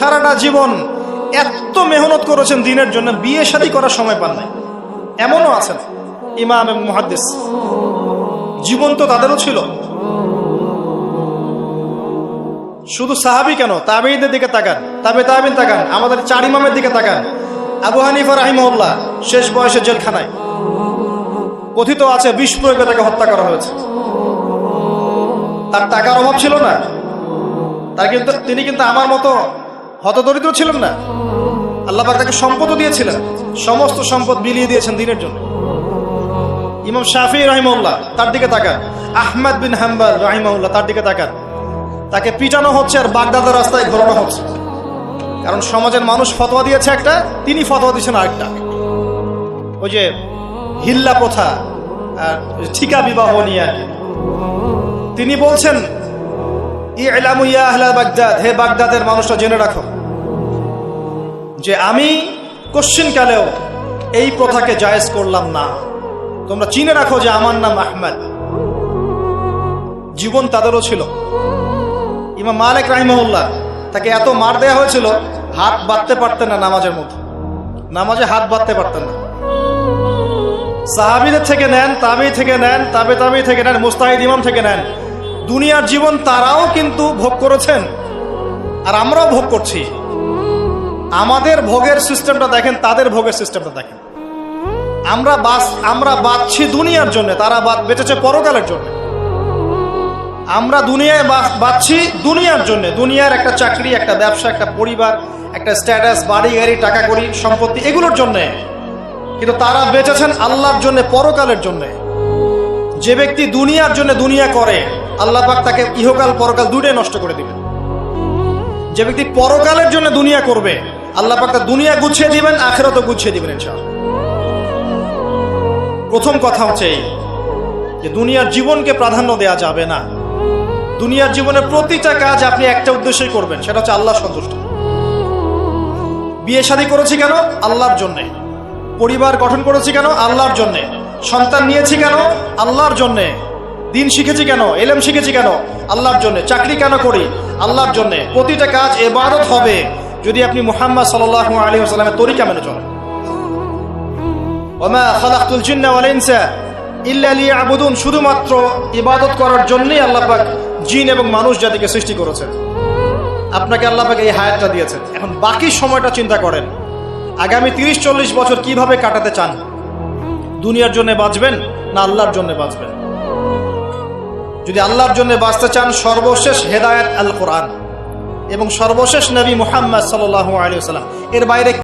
সারাটা জীবন এত মেহনত করেছেন দিনের জন্য, বিয়ে শাদী করার সময় পান নাই। এমনও আছেন ইমাম এবং মুহাদ্দিস। জীবন তো তাদেরও ছিল। শুধু সাহাবি কেন? তাবেইদের দিকে তাকান। তাবে তাবিন তাকান। আমাদের চার ইমামের দিকে তাকান। আবু হানিফা রাহিমউল্লাহ শেষ বয়সে জেলখানায়। কথিত আছে, বিষ প্রয়োগে তাকে হত্যা করা হয়েছে। তার টাকার অভাব ছিল না। তার কিন্তু তিনি কিন্তু আমার মতো হতদরিদ্র ছিলেন না। আল্লাহ তাকে সম্পদও দিয়েছিলেন। সমস্ত সম্পদ বিলিয়ে দিয়েছেন দিনের জন্য। ইমাম শাফি রাহিমউল্লাহ তার দিকে তাকান। আহমদ বিন হাম্বাল রাহিমউল্লাহ তার দিকে তাকান। তাকে পিটানো হচ্ছে আর বাগদাদের রাস্তায় ঘোরানো হচ্ছে। কারণ সমাজের মানুষ ফতোয়া দিয়েছে একটা, তিনি ফতোয়া দিয়েছেন আরেকটা। ওই যে হিল্লা প্রথা আর ঠিকা বিবাহ নিয়ে তিনি বলছেন ইলামু ইয়া আহলা বাগদাদ, হে বাগদাদের মানুষরা জেনে রাখো যে আমি কালেও এই প্রথাকে জায়েজ করলাম না। তোমরা চিনে রাখো যে আমার নাম আহমেদ। জীবন তাদেরও ছিল। ইমাম মালিক রাহিমউল্লাহ তাকে এত মার দেয়া হয়েছিল, হাত বাঁধতে পারতেন না নামাজের মধ্যে। নামাজে হাত বাঁধতে পারতেন না। সাহাবিদের থেকে নেন তাবি থেকে নেন, তাবে তাবি থেকে নেন, মুস্তাহিদ ইমাম থেকে নেন। দুনিয়ার জীবন তারাও কিন্তু ভোগ করেছেন। আর আমরাও ভোগ করছি। আমাদের ভোগের সিস্টেমটা দেখেন, তাদের ভোগের সিস্টেমটা দেখেন। আমরা বাস, আমরা বাঁচছি দুনিয়ার জন্য, তারা বাদ বেঁচেছে পরকালের জন্য। আমরা দুনিয়ায় বাঁচছি দুনিয়ার জন্য। দুনিয়ার একটা চাকরি, একটা ব্যবসা, একটা পরিবার, একটা স্ট্যাটাস, বাড়ি, গাড়ি, টাকা করি সম্পত্তি, এগুলোর জন্যে। কিন্তু তারা বেঁচেছেন আল্লাহর জন্য, পরকালের জন্য। যে ব্যক্তি দুনিয়ার জন্য দুনিয়া করে, আল্লাহ পাক তাকে ইহকাল পরকাল দুটোই নষ্ট করে দিবেন। যে ব্যক্তি পরকালের জন্য দুনিয়া করবে, আল্লাহ পাক তার দুনিয়া গুছিয়ে দিবেন, আখেরাতও গুছিয়ে দিবেন ইনশাআল্লাহ। প্রথম কথা হচ্ছে যে দুনিয়ার জীবনকে প্রাধান্য দেয়া যাবে না। দুনিয়ার জীবনের প্রতিটা কাজ আপনি একটা উদ্দেশ্যই করবেন, সেটা হচ্ছে আল্লাহ সন্তুষ্ট। বিয়ে শাদী করেছি কেন? আল্লাহর জন্যে। পরিবার গঠন করেছি কেন? আল্লাহর জন্যে। সন্তান নিয়েছি কেন? আল্লাহর জন্যে। দিন শিখেছি কেন? এলেম শিখেছি কেন? আল্লাহর জন্যে। চাকরি কেন করি? আল্লাহর জন্যে। প্রতিটা কাজ এবাদত হবে। যদি আপনি মোহাম্মদ সাল্লাহ আলী আসসালামের তরিকা মেনে চলেন। ওমা শুধুমাত্র করার জন্যই এবং মানুষ জাতিকে সৃষ্টি আপনাকে আল্লাহ এই হায়াতটা দিয়েছেন। এখন বাকি সময়টা চিন্তা করেন। আগামী তিরিশ চল্লিশ বছর কীভাবে কাটাতে চান? দুনিয়ার জন্য বাঁচবেন না আল্লাহর জন্য বাঁচবেন? যদি আল্লাহর জন্য বাঁচতে চান, সর্বশেষ হেদায়ত আল কোরআন এবং সর্বশেষ নবী মুহাম্মদ সাল্লাহ আলিয়া সাল্লাম এর বাইরে